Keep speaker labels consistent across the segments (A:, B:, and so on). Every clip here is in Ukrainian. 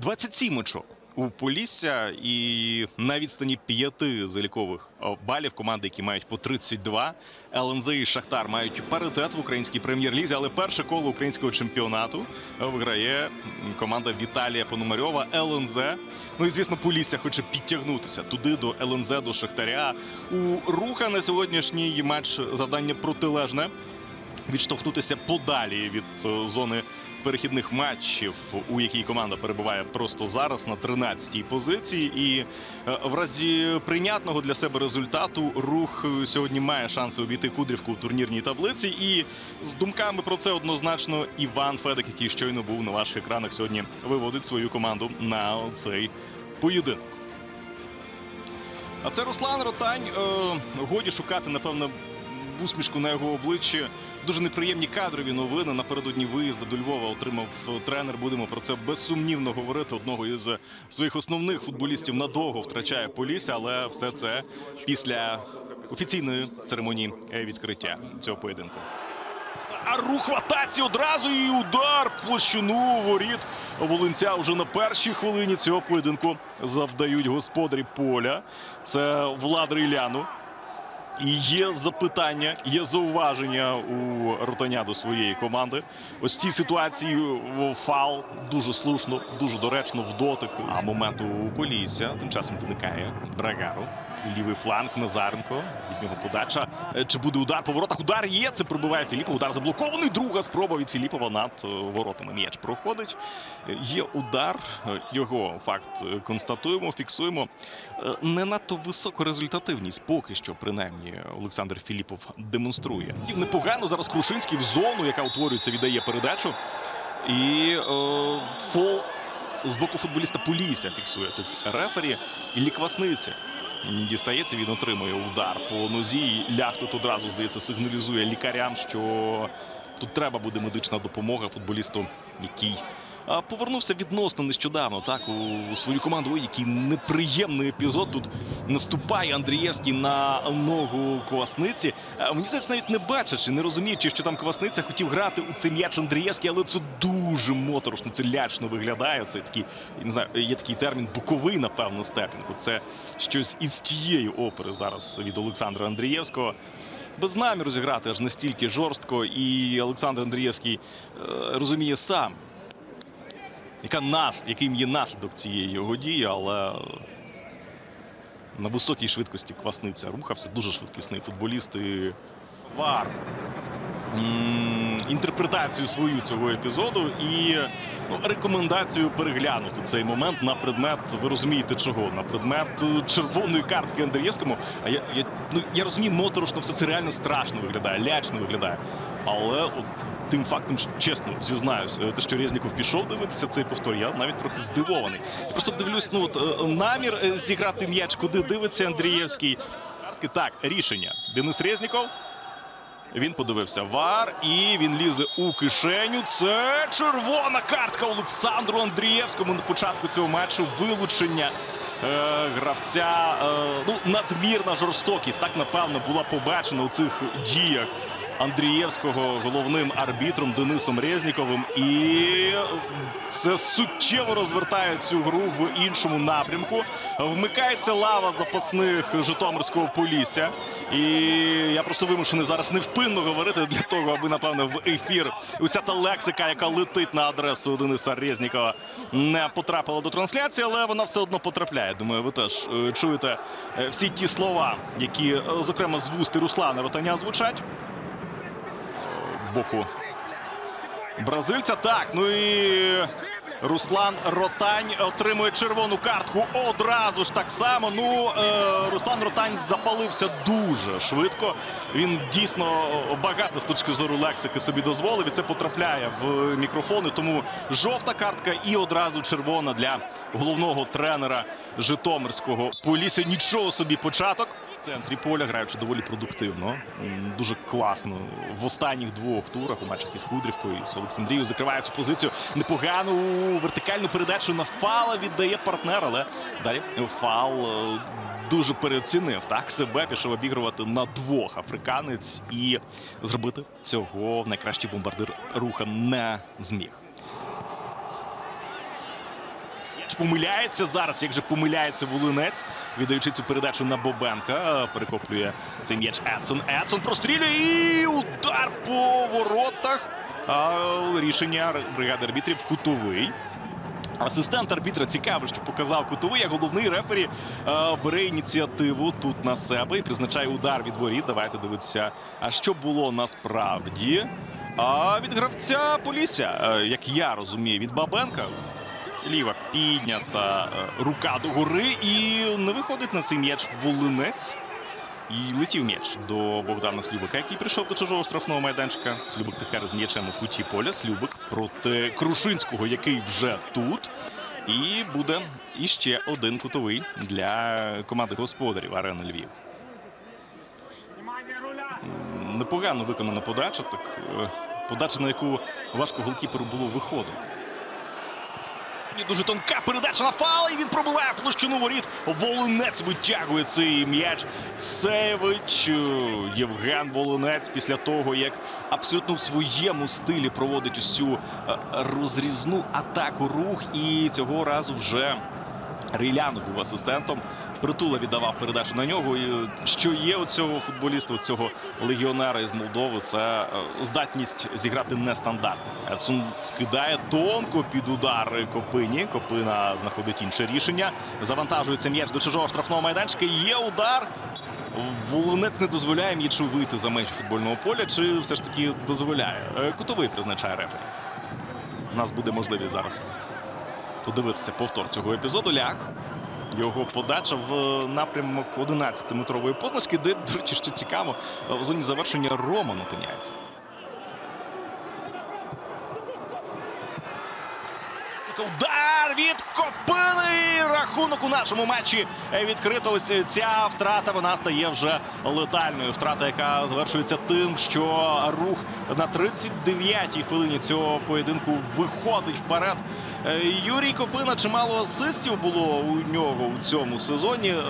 A: 27 очок у Полісся і на відстані п'яти залікових балів команди, які мають по 32. ЛНЗ і Шахтар мають паритет в українській прем'єр-лізі, але перше коло українського чемпіонату виграє команда Віталія Пономарьова ЛНЗ. Ну і звісно, Полісся хоче підтягнутися туди до ЛНЗ, до Шахтаря. У руха на сьогоднішній матч завдання протилежне відштовхнутися подалі від е, зони перехідних матчів, у якій команда перебуває просто зараз на 13-й позиції. І е, в разі прийнятного для себе результату рух е, сьогодні має шанси обійти Кудрівку у турнірній таблиці. І з думками про це однозначно Іван Федик, який щойно був на ваших екранах, сьогодні виводить свою команду на цей поєдинок. А це Руслан Ротань. Е, годі шукати, напевно, усмішку на його обличчі. Дуже неприємні кадрові новини. Напередодні виїзду до Львова отримав тренер. Будемо про це безсумнівно говорити. Одного із своїх основних футболістів надовго втрачає Полісся, але все це після офіційної церемонії відкриття цього поєдинку. А рух в атаці одразу і удар площину воріт Волинця вже на першій хвилині цього поєдинку завдають господарі поля. Це Влад Ріляну. І є запитання, є зауваження у Ротаня до своєї команди. Ось в цій ситуації фал дуже слушно, дуже доречно в дотик. А моменту Полісся тим часом виникає Брагару. Лівий фланг Назаренко. Від нього подача. Е, Чи буде удар по воротах? Удар є. Це пробиває Філіпов. Удар заблокований. Друга спроба від Філіпова над е, воротами. М'яч проходить. Е, Є удар. Його факт констатуємо, фіксуємо. Не надто високу результативність поки що, принаймні, Олександр Філіпов демонструє. Непогано зараз Крушинський в зону, яка утворюється, віддає передачу. І е, фол з боку футболіста Полісся фіксує тут рефері. І Ліквасниці дістається, він отримує удар по нозі. Лях тут одразу, здається, сигналізує лікарям, що тут треба буде медична допомога футболісту, який повернувся відносно нещодавно. Так у свою команду. Ой, який неприємний епізод. Тут наступає Андрієвський на ногу Квасниці. Мені здається, навіть не бачачи, не розуміючи, що там Квасниця хотів грати у цей м'яч Андрієвський, але це дуже моторошно, це лячно виглядає. Це такий, не знаю, є такий термін боковий, напевно, степінку. Це щось із тієї опери зараз від Олександра Андрієвського. Без наміру зіграти аж настільки жорстко, і Олександр Андрієвський е, розуміє сам, яка нас, яким є наслідок цієї його дії, але на високій швидкості Квасниця рухався. Дуже швидкісний футболіст. І Вар інтерпретацію свою цього епізоду і ну, рекомендацію переглянути цей момент на предмет, ви розумієте чого? На предмет червоної картки Андрієвському. А я, я, ну, я розумію, моторошно все це реально страшно виглядає, лячно виглядає. Але от, тим фактом, що, чесно зізнаюсь, е, те, що Резніков пішов дивитися цей повтор, я навіть трохи здивований. Я просто дивлюсь, ну от е, намір е, зіграти м'яч, куди дивиться Андрієвський. Так, рішення. Денис Резніков. Він подивився вар і він лізе у кишеню. Це червона картка Олександру Андрієвському на початку цього матчу. Вилучення е, гравця. Е, ну, надмірна жорстокість. Так напевно була побачена у цих діях Андрієвського головним арбітром Денисом Резніковим. І це суттєво розвертає цю гру в іншому напрямку. Вмикається лава запасних Житомирського Полісся. І я просто вимушений зараз невпинно говорити для того, аби напевно в ефір уся та лексика, яка летить на адресу Дениса Резнікова, не потрапила до трансляції, але вона все одно потрапляє. Думаю, ви теж е, чуєте е, всі ті слова, які, е, зокрема, з вуст і Руслана Ротаня звучать. Боку бразильця. Так, ну і Руслан Ротань отримує червону картку одразу ж так само. Ну, е, Руслан Ротань запалився дуже швидко. Він дійсно багато з точки зору лексики собі дозволив. І це потрапляє в мікрофони. Тому жовта картка і одразу червона для головного тренера Житомирського Полісся. Нічого собі початок. Центрі поля граючи доволі продуктивно. Дуже класно. В останніх двох турах у матчах із Кудрівкою і з Олександрією закриває цю позицію. Непогану вертикальну передачу на фала віддає партнер, але далі фал е, дуже переоцінив так себе. Пішов обігрувати на двох африканець і зробити цього найкращий бомбардир руха не зміг. Чи помиляється зараз, як же помиляється Волинець, віддаючи цю передачу на Бобенка. Е, Перехоплює цей м'яч Едсон. Едсон прострілює і удар по воротах. А, рішення бригади арбітрів кутовий. Асистент арбітра цікаво, що показав кутовий, а головний рефері е, бере ініціативу тут на себе і призначає удар від воріт. Давайте дивитися, а що було насправді. А від гравця Полісся, е, як я розумію, від Бабенка. Ліва піднята е, рука догори і не виходить на цей м'яч волинець. І летів м'яч до Богдана Слюбика, який прийшов до чужого штрафного майданчика. Слюбик тепер з м'ячем у куті поля. Слюбик проти Крушинського, який вже тут. І буде іще один кутовий для команди господарів Арени Львів. Непогано виконана подача. Так, е, подача, на яку важко голкіперу було виходити. І Дуже тонка передача на фал, і він пробиває площину воріт. Волинець витягує цей м'яч. Севич Євген Волинець після того, як абсолютно в своєму стилі проводить ось цю е, розрізну атаку рух. І цього разу вже Ріляну був асистентом. Притула віддавав передачу на нього. І що є у цього футболіста, у цього легіонера із Молдови, це е, здатність зіграти нестандартно. Едсон скидає тонко під удар Копині. Копина знаходить інше рішення. Завантажується м'яч до чужого штрафного майданчика. Є удар. Волонець не дозволяє м'ячу вийти за межі футбольного поля, чи все ж таки дозволяє? Е, Кутовий призначає рефері. У нас буде можливість зараз подивитися повтор цього епізоду. Ляг. Його подача в напрямок 11-метрової позначки, де, до речі, що цікаво, в зоні завершення Роман опиняється. Удар від Копили! Рахунок у нашому матчі відкрито. Ось ця втрата вона стає вже летальною. Втрата, яка завершується тим, що рух на 39-й хвилині цього поєдинку виходить вперед. Е, Юрій Копина чимало асистів було у нього у цьому сезоні. Е,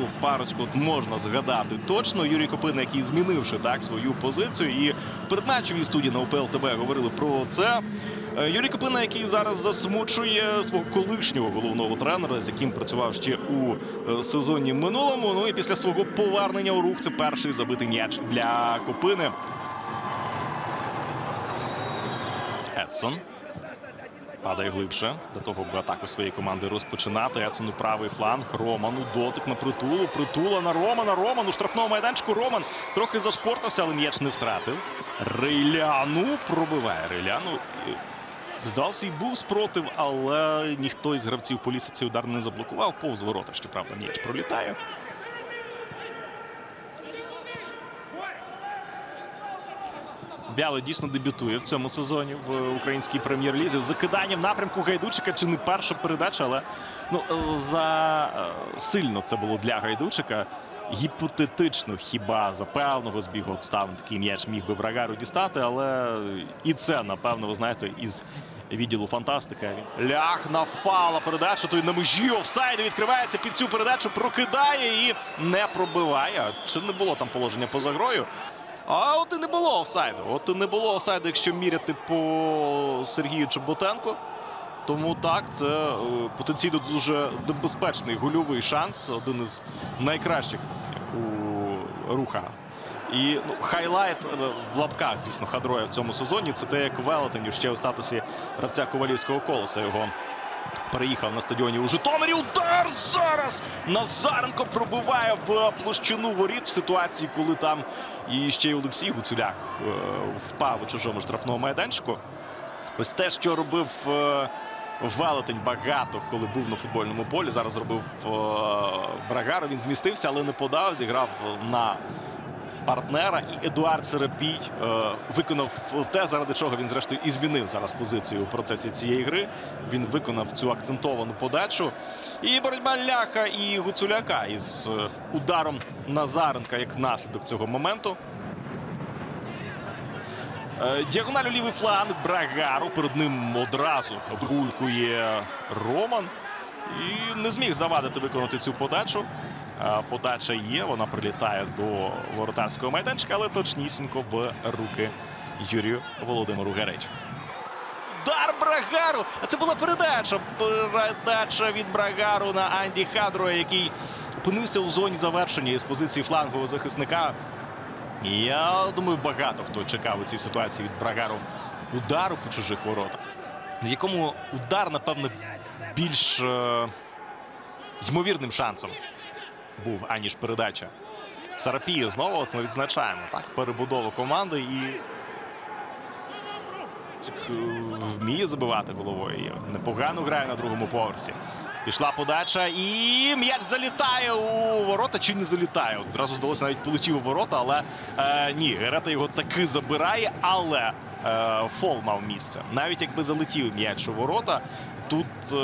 A: Ну, парочку можна згадати точно. Юрій Копина, який змінивши так свою позицію, і в передматчевій студії на УПЛ ТБ говорили про це. Е, Юрій Копина, який зараз засмучує свого колишнього головного тренера, з яким працював ще у сезоні минулому. Ну і після свого повернення у рух це перший забитий м'яч для Копини. Едсон. Падає глибше для того, аби атаку своєї команди розпочинати. Едсону правий фланг. Роману дотик на притулу. Притула на Романа. Роман у штрафному майданчику. Роман трохи зашпортався, але м'яч не втратив. Рейляну пробиває. Рейляну. е, Здавався, і був спротив, але ніхто із гравців поліси цей удар не заблокував. Повз ворота, щоправда, м'яч пролітає. Бяло дійсно дебютує в цьому сезоні в українській прем'єр-лізі. Закидання в напрямку Гайдучика чи не перша передача, але ну за е, сильно це було для Гайдучика. Гіпотетично, хіба за певного збігу обставин такий м'яч міг би Брагару дістати, але і це, напевно, ви знаєте, із відділу фантастика. Ляг на фала передача. Той на межі офсайду відкривається під цю передачу, прокидає і не пробиває. Чи не було там положення поза грою? А от і не було офсайду. От і не було офсайду, якщо міряти по Сергію Чеботенку. Тому так, це е, потенційно дуже небезпечний гольовий шанс. Один із найкращих у руха. І ну, хайлайт е, в лапках, звісно, Хадроя в цьому сезоні. Це те, як Велетенів ще у статусі гравця ковалівського колеса його переїхав на стадіоні у Житомирі. Удар зараз! Назаренко пробиває в площину воріт в ситуації, коли там і ще й Олексій Гуцуляк е, впав у чужому штрафному майданчику. Ось те, що робив е, Велетень багато, коли був на футбольному полі. Зараз зробив е, Брагару. Він змістився, але не подав. Зіграв на партнера. І Едуард Серапій е, виконав те, заради чого він зрештою і змінив зараз позицію у процесі цієї гри. Він виконав цю акцентовану подачу. І боротьба Ляха і Гуцуляка із е, ударом Назаренка як наслідок цього моменту. Е, Діагональ у лівий фланг Брагару. Перед ним одразу обгулькує Роман. І не зміг завадити виконати цю подачу. Е, Подача є, вона прилітає до воротарського майданчика, але точнісінько в руки Юрію Володимиру Геречу. Удар Брагару. А це була передача. Передача від Брагару на Анді Хадро, який опинився у зоні завершення із позиції флангового захисника. Я думаю, багато хто чекав у цій ситуації від Брагару удару по чужих воротах, в якому удар, напевно, більш е, ймовірним шансом був, аніж передача. Сарапію знову от ми відзначаємо так перебудову команди і е, вміє забивати головою. Непогано грає на другому поверсі. Пішла подача, і м'яч залітає у ворота чи не залітає. Одразу здалося, навіть полетів у ворота, але е, ні, Герета його таки забирає, але е, фол мав місце. Навіть якби залетів м'яч у ворота, тут е,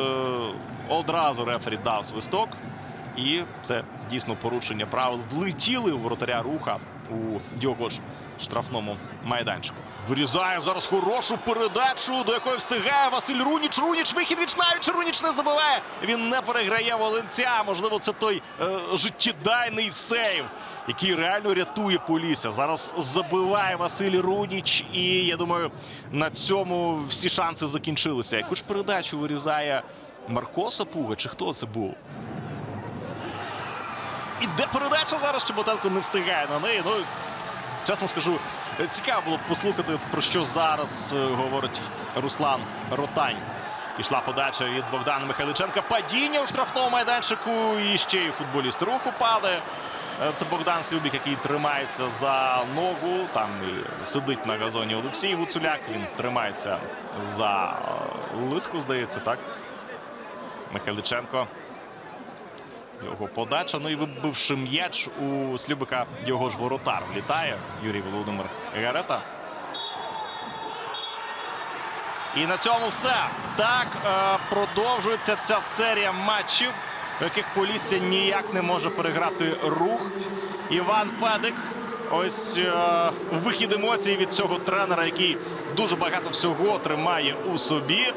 A: одразу рефері дав свисток. І це дійсно порушення правил. Влетіли у воротаря руха у його ж штрафному майданчику. Вирізає зараз хорошу передачу, до якої встигає Василь Руніч. Руніч вихід від навіть Руніч не забиває. Він не переграє Волинця. Можливо, це той е, життєдайний сейв, який реально рятує Полісся. Зараз забиває Василь Руніч. І я думаю, на цьому всі шанси закінчилися. Яку ж передачу вирізає Марко Сапуга? Чи хто це був? Іде передача зараз Чеботенко не встигає на неї. Ну, чесно скажу, цікаво було б послухати, про що зараз е, говорить Руслан Ротань. Пішла подача від Богдана Михайличенка. Падіння у штрафному майданчику. І ще й футболіст руху падає. Е, Це Богдан Слюбік, який тримається за ногу. Там сидить на газоні Олексій Гуцуляк. Він тримається за е, литку, здається, так. Михайличенко. Його подача. Ну і вибивши м'яч у Слюбика його ж воротар влітає Юрій Володимир Гарета. І на цьому все. Так е, продовжується ця серія матчів, в яких Полісся ніяк не може переграти рух. Іван Педик. Ось е, вихід емоцій від цього тренера, який дуже багато всього тримає у собі.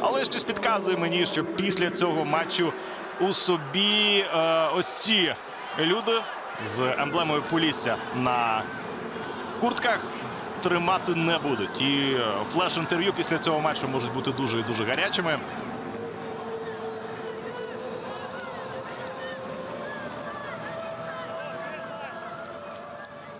A: Але щось підказує мені, що після цього матчу у собі е, ось ці люди з емблемою Полісся на куртках тримати не будуть. І е, флеш-інтерв'ю після цього матчу можуть бути дуже і дуже гарячими.